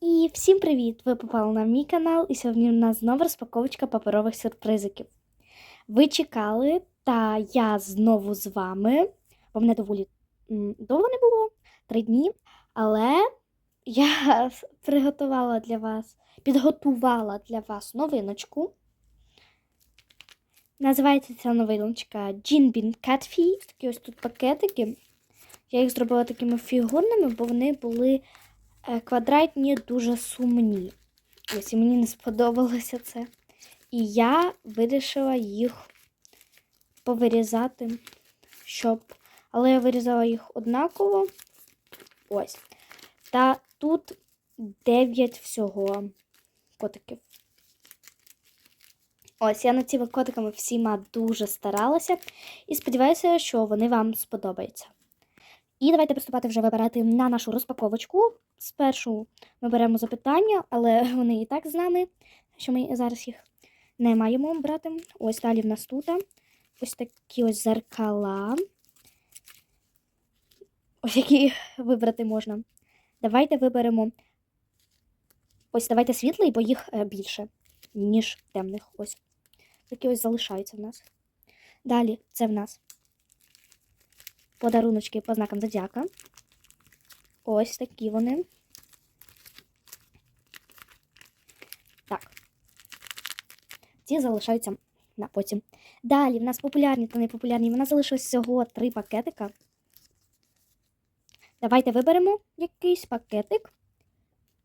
І всім привіт! Ви попали на мій канал, і сьогодні у нас знову розпаковочка паперових сюрпризиків. Ви чекали, та я знову з вами, бо мене доволі довго не було, три дні. Але я приготувала для вас, підготувала для вас новиночку. Називається ця новиночка Jinbin Cat Feet. Такі ось тут пакетики. Я їх зробила такими фігурними, бо вони були квадратні, дуже сумні. Ось і мені не сподобалося це. І я вирішила їх повирізати, щоб. Але я вирізала їх однаково. Ось. Та тут 9 всього котиків. Ось, я над цими котиками всіма дуже старалася і сподіваюся, що вони вам сподобаються. І давайте приступати вже вибирати на нашу розпаковочку. Спершу ми беремо запитання, але вони і так з нами, що ми зараз їх не маємо брати. Ось далі в нас тут ось такі ось зеркала. Ось які вибрати можна. Давайте виберемо. Ось давайте світлий, бо їх е, більше, ніж темних. Ось. Такі ось залишаються в нас. Далі це в нас подаруночки по знакам зодіака. Ось такі вони. Так. Ці залишаються на потім. Далі в нас популярні та непопулярні. У нас залишилось всього три пакетика. Давайте виберемо якийсь пакетик.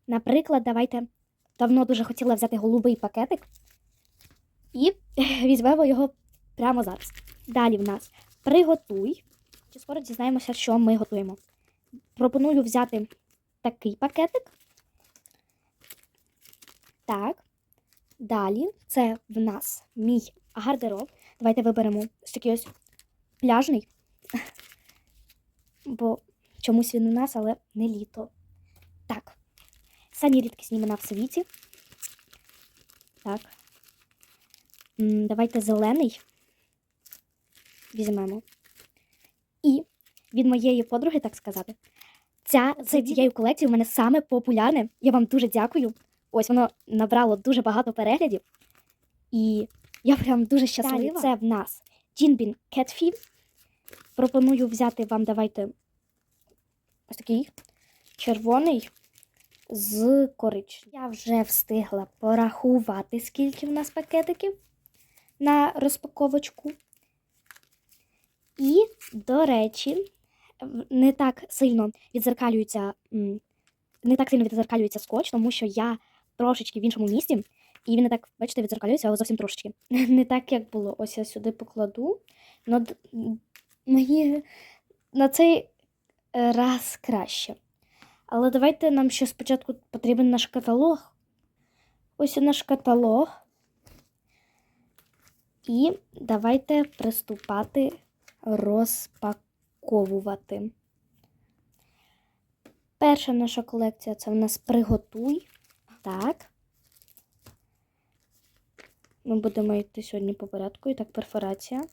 Наприклад, давайте давно дуже хотіла взяти голубий пакетик. І візьмемо його прямо зараз. Далі в нас приготуй. Чи скоро дізнаємося, що ми готуємо. Пропоную взяти такий пакетик. Так. Далі це в нас мій гардероб. Давайте виберемо такий ось пляжний. Бо чомусь він у нас, але не літо. Так. Самі рідкісні імена в світі. Так. Давайте зелений. Візьмемо. І від моєї подруги, так сказати, ця з цією колекцією в мене саме популярне. Я вам дуже дякую. Ось воно набрало дуже багато переглядів. І я прям дуже щаслива. Це в нас Jinbin Cat Feed. Пропоную взяти вам, давайте ось такий червоний з коричневим. Я вже встигла порахувати, скільки в нас пакетиків на розпаковочку. І, до речі, не так сильно відзеркалюється, не так сильно відзеркалюється скотч, тому що я трошечки в іншому місці, і він не так, бачите, відзеркалюється, але зовсім трошечки. Не так, як було. Ось я сюди покладу. Но мені на цей е, раз краще. Але давайте нам ще спочатку потрібен наш каталог. Ось наш каталог. І давайте приступати розпаковувати. Перша наша колекція це в нас приготуй. Так. Ми будемо йти сьогодні по порядку. І так, перфорація.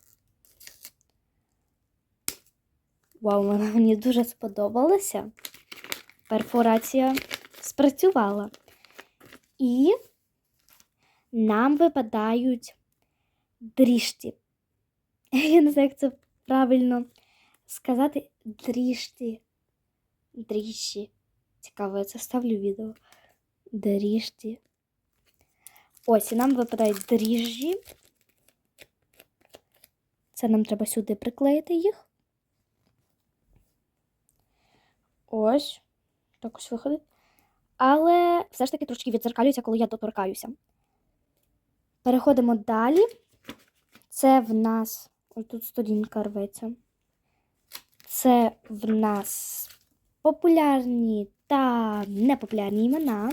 Вау, вона мені дуже сподобалася. Перфорація спрацювала. І нам випадають дріжті. Я не знаю, як це правильно сказати. Дріжті. Дріжджі. Цікаво, я це ставлю відео. Дріжті. Ось, і нам випадають дріжджі. Це нам треба сюди приклеїти їх. Ось. Так ось виходить. Але все ж таки трошки відзеркалюється, коли я доторкаюся. Переходимо далі. Це в нас. Ось тут сторінка рветься. Це в нас популярні та непопулярні імена.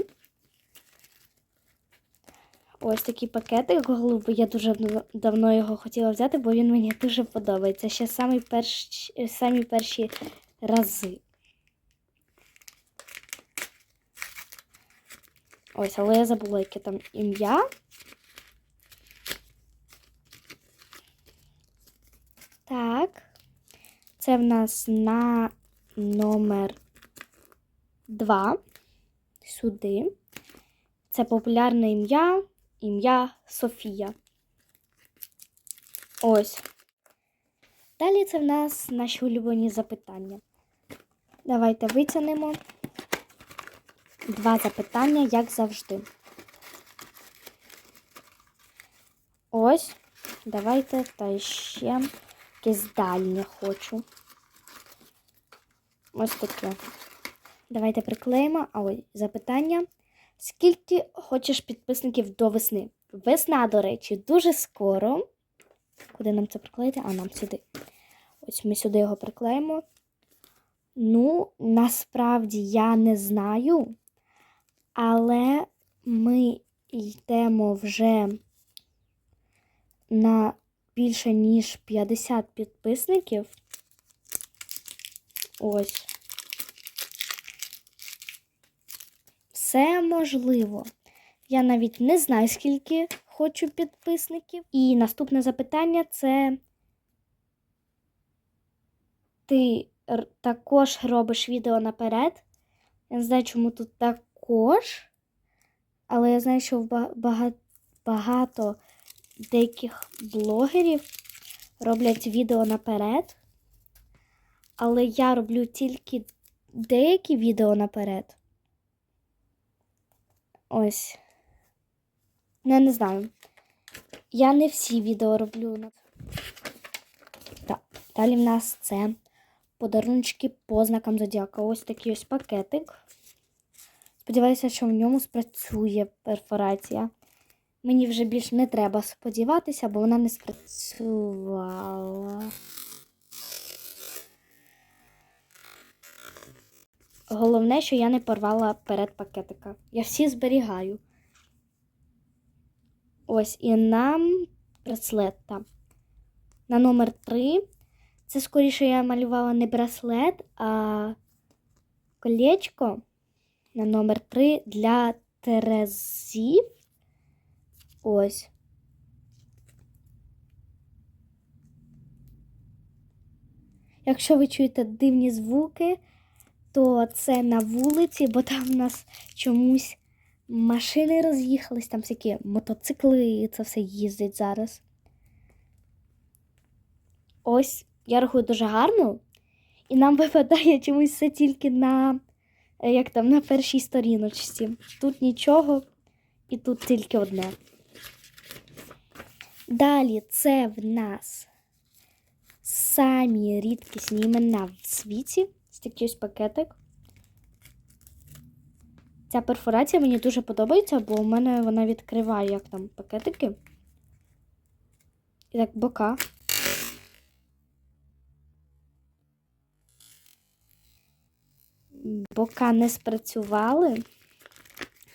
Ось такий пакетик голубий. Я дуже давно його хотіла взяти, бо він мені дуже подобається. Ще самі перші, самі перші рази. Ось, але я забула, яке там ім'я. Так. Це в нас на номер 2. сюди. Це популярне ім'я, ім'я Софія. Ось. Далі це в нас наші улюблені запитання. Давайте витягнемо два запитання, як завжди. Ось. Давайте та ще якесь дальнє хочу. Ось таке. Давайте приклеїмо. А ось запитання. Скільки хочеш підписників до весни? Весна, до речі, дуже скоро. Куди нам це приклеїти? А, нам сюди. Ось ми сюди його приклеїмо. Ну, насправді я не знаю, але ми йдемо вже на більше ніж 50 підписників. Ось. Все можливо. Я навіть не знаю, скільки хочу підписників. І наступне запитання це ти також робиш відео наперед. Я не знаю, чому тут також. Але я знаю, що багато деяких блогерів роблять відео наперед. Але я роблю тільки деякі відео наперед. Ось. Ну, я не знаю. Я не всі відео роблю. Так. Далі в нас це подарунки по знакам зодіака. Ось такий ось пакетик. Сподіваюся, що в ньому спрацює перфорація. Мені вже більш не треба сподіватися, бо вона не спрацювала. Головне, що я не порвала перед пакетика. Я всі зберігаю. Ось і нам браслета. На номер 3. Це скоріше я малювала не браслет, а колечко на номер 3 для терезів. Ось. Якщо ви чуєте дивні звуки, то це на вулиці, бо там в нас чомусь машини роз'їхались, там всякі мотоцикли, і це все їздить зараз. Ось, я рахую дуже гарно. І нам випадає чомусь все тільки на, е, як там, на першій сторіночці. Тут нічого, і тут тільки одне. Далі це в нас самі рідкісні імена в світі. Ось такий пакетик. Ця перфорація мені дуже подобається, бо у мене вона відкриває як там пакетики. І так бока. Бока не спрацювали,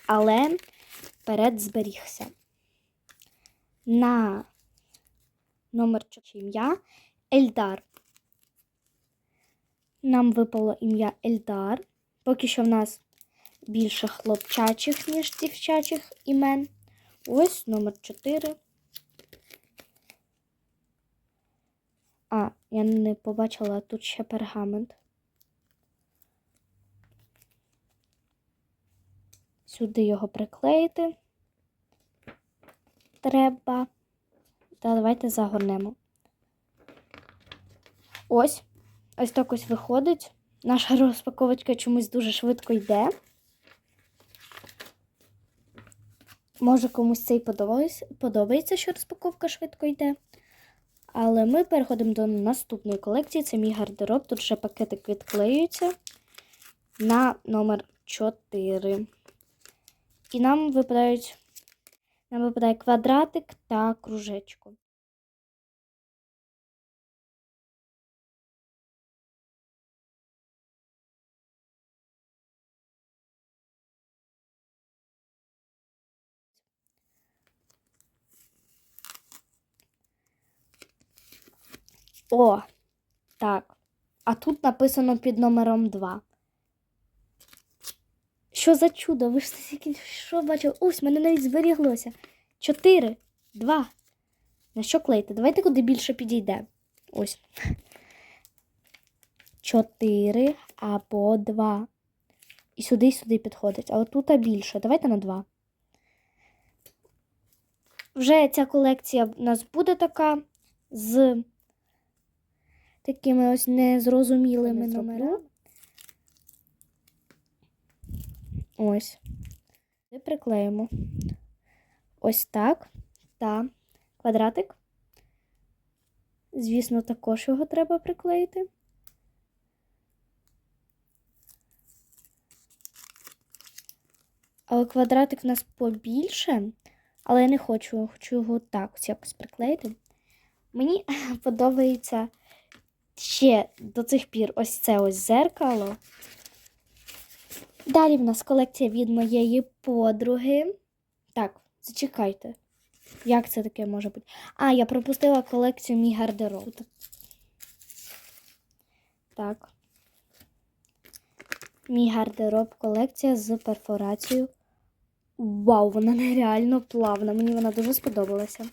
але вперед зберігся. На номер 4 ім'я Ельдар. Нам випало ім'я Ельдар. Поки що в нас більше хлопчачих, ніж дівчачих імен. Ось номер 4. А, я не побачила тут ще пергамент. Сюди його приклеїти. Треба. Та давайте загорнемо. Ось. Ось так ось виходить. Наша розпаковочка чомусь дуже швидко йде. Може, комусь це і подобається, що розпаковка швидко йде. Але ми переходимо до наступної колекції. Це мій гардероб. Тут ще пакетик відклеюється на номер 4. І нам випадають нам випадає квадратик та кружечко. О, так. А тут написано під номером 2. Що за чудо? Ви ж тільки що бачили? Ось, мене навіть зберіглося. 4, 2. На що клеїти? Давайте куди більше підійде. Ось. 4 або 2. І сюди, і сюди підходить. А отут більше. Давайте на два. Вже ця колекція в нас буде така з такими ось незрозумілими номерами. Ось. І приклеїмо. Ось так. Та квадратик. Звісно, також його треба приклеїти. Але квадратик в нас побільше, але я не хочу, хочу його так ось якось приклеїти. Мені подобається ще до цих пір ось це ось зеркало. Далі в нас колекція від моєї подруги. Так, зачекайте. Як це таке може бути? А, я пропустила колекцію мій гардероб. Так. Мій гардероб колекція з перфорацією. Вау, вона нереально плавна. Мені вона дуже сподобалася.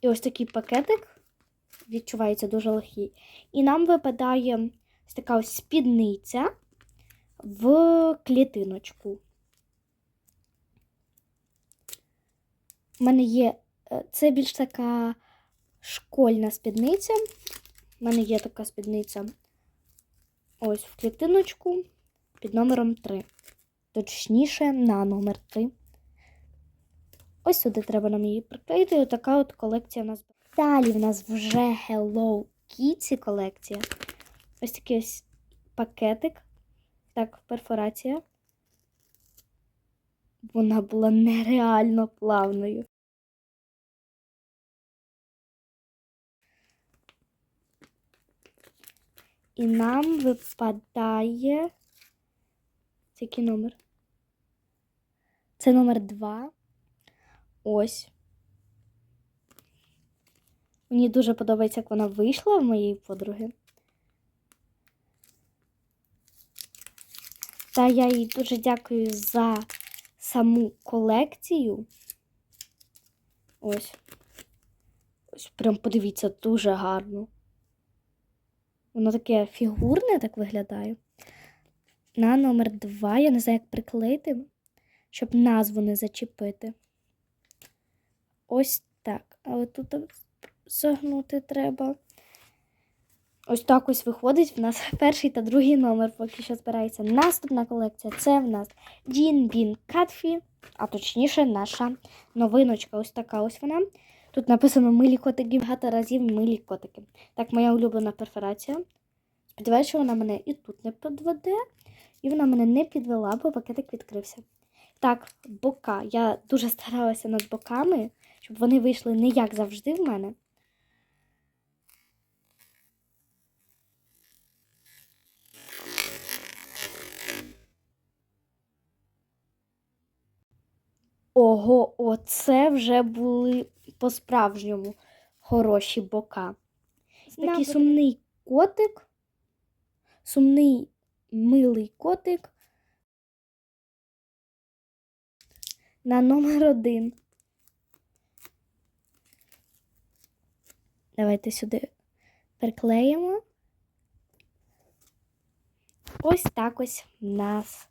І ось такий пакетик відчувається дуже легкий. І нам випадає ось така ось спідниця в клітиночку. У мене є. е, Це більш така школьна спідниця. У мене є така спідниця ось в клітиночку під номером 3. Точніше, на номер 3. Ось сюди треба нам її приклеїти. І така от колекція у нас. Далі в нас вже Hello Kitty колекція. Ось такий ось пакетик. Так, перфорація. Вона була нереально плавною. І нам випадає. Це який номер? Це номер 2. Ось. Мені дуже подобається, як вона вийшла в моєї подруги. Та я їй дуже дякую за саму колекцію. Ось. Ось прям подивіться, дуже гарно. Воно таке фігурне так виглядає. На номер 2 я не знаю, як приклеїти, щоб назву не зачепити. Ось так. Але тут загнути треба. Ось так ось виходить. В нас перший та другий номер поки що збирається. Наступна колекція це в нас Jean Bean Catfee, а точніше, наша новиночка. Ось така ось вона. Тут написано милі котики, багато разів милі котики. Так, моя улюблена перфорація. Сподіваюся, що вона мене і тут не підведе, і вона мене не підвела, бо пакетик відкрився. Так, бока. Я дуже старалася над боками, щоб вони вийшли не як завжди в мене. Ого, оце вже були по-справжньому хороші бока. Такий сумний котик, сумний милий котик на номер один. Давайте сюди приклеїмо. Ось так ось в нас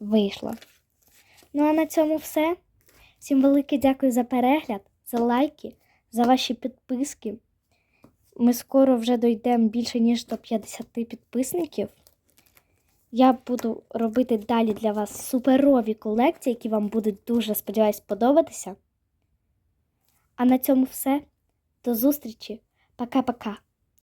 вийшло. Ну а на цьому все. Всім велике дякую за перегляд, за лайки, за ваші підписки. Ми скоро вже дійдемо більше, ніж до 50 підписників. Я буду робити далі для вас суперові колекції, які вам будуть дуже, сподіваюсь, подобатися. А на цьому все. До зустрічі. Пока-пока.